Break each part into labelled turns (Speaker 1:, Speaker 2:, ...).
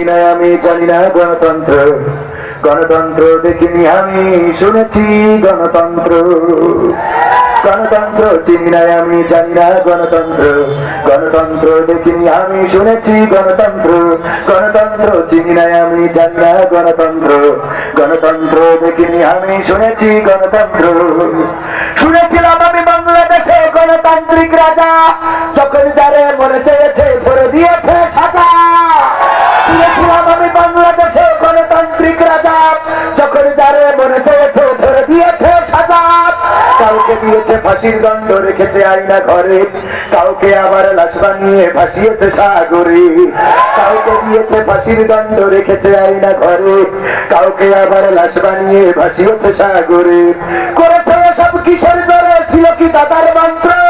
Speaker 1: চিনি না আমি জানি না গণতন্ত্র। গণতন্ত্র দেখিনি আমি, শুনেছি গণতন্ত্র। গণতন্ত্র চিনি না আমি জানি না গণতন্ত্র। গণতন্ত্র দেখিনি আমি, শুনেছি গণতন্ত্র। গণতন্ত্র চিনি না আমি জানি না গণতন্ত্র। গণতন্ত্র দেখিনি আমি, শুনেছি গণতন্ত্র। শুনেছিলাম ফাঁসির দণ্ড রেখেছে আইনা ঘরে। কাউকে আবার লাশ বানিয়ে ফাঁসিয়েছে সাগরে। কাউকে দিয়েছে ফাঁসির দণ্ড রেখেছে আইনা ঘরে। কাউকে আবার লাশ বানিয়ে ভাসিয়েছে সাগরে। করেছে সব কিসের ধরে ছিল কি দাদার মন্ত্র?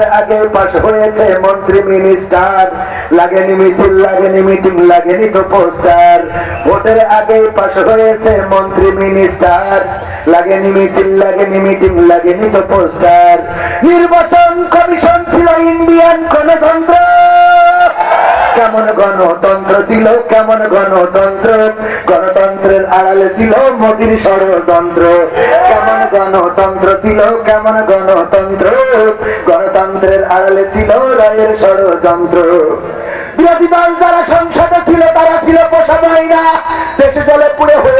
Speaker 1: ভোটের আগে পাশ হয়েছে মন্ত্রী মিনিস্টার লাগেনি মিছিল, লাগেনি মিটিং, লাগেনি তো পোস্টার ভোটের আগে পাশ হয়েছে মন্ত্রী মিনিস্টার লাগেনি মিছিল, লাগেনি মিটিং, লাগেনি তো পোস্টার নির্বাচন কেমন গণতন্ত্র ছিল, কেমন গণতন্ত্র? গণতন্ত্রের আড়ালে ছিল মোদির ষড়যন্ত্র। কেমন গণতন্ত্র ছিল, কেমন গণতন্ত্র? গণতন্ত্রের আড়ালে ছিল রায়ের ষড়যন্ত্র। বিরোধী দল যারা সংসদে ছিল, তারা ছিল পোষা দেশে জলে পুড়ে হয়েছিল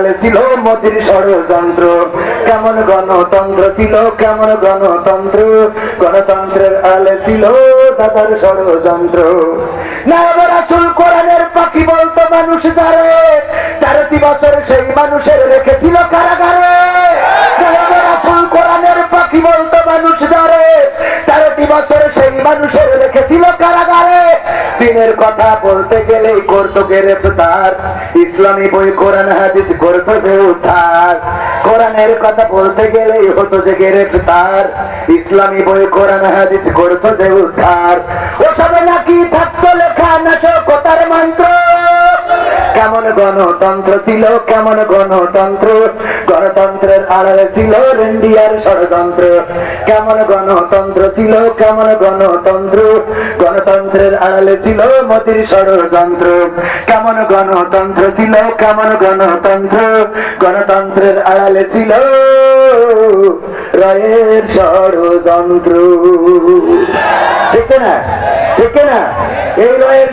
Speaker 1: আড়ালে ছিল মোদির ষড়যন্ত্র। কেমন গণতন্ত্র ছিল, কেমন গণতন্ত্র? গণতন্ত্রের আড়ালে ছিল দাদার ষড়যন্ত্র। পাখি বলতো মানুষ যারে, তেরোটি বছর সেই মানুষের রেখেছিল কারাগারে। কোরআনের পাখি বলতো মানুষ তেরোটি বছর সেই মানুষের দিনের কথা বলতে গেলেই করতো গ্রেফতার ইসলামী বই, কোরআন, হাদিস করতো যে উদ্ধার। কোরআনের কথা বলতে গেলেই হতো যে গ্রেফতার ইসলামী বই, কোরআন, হাদিস করতো যে উদ্ধার। ওসবে নাকি থাকতো লেখা নাশকতার মন্ত্র? গণতন্ত্র ছিল কেমন গণতন্ত্র? গণতন্ত্রের আড়ালে ছিল ইন্ডিয়ার ষড়যন্ত্র। কেমন গণতন্ত্র ছিল কেমন গণতন্ত্র? গণতন্ত্রের আড়ালে ছিল মোদির ষড়যন্ত্র। কেমন গণতন্ত্র ছিল কেমন গণতন্ত্র? গণতন্ত্রের আড়ালে ছিল রয়ের ষড়যন্ত্র। ঠিক না? ঠিক না? এই রয়ের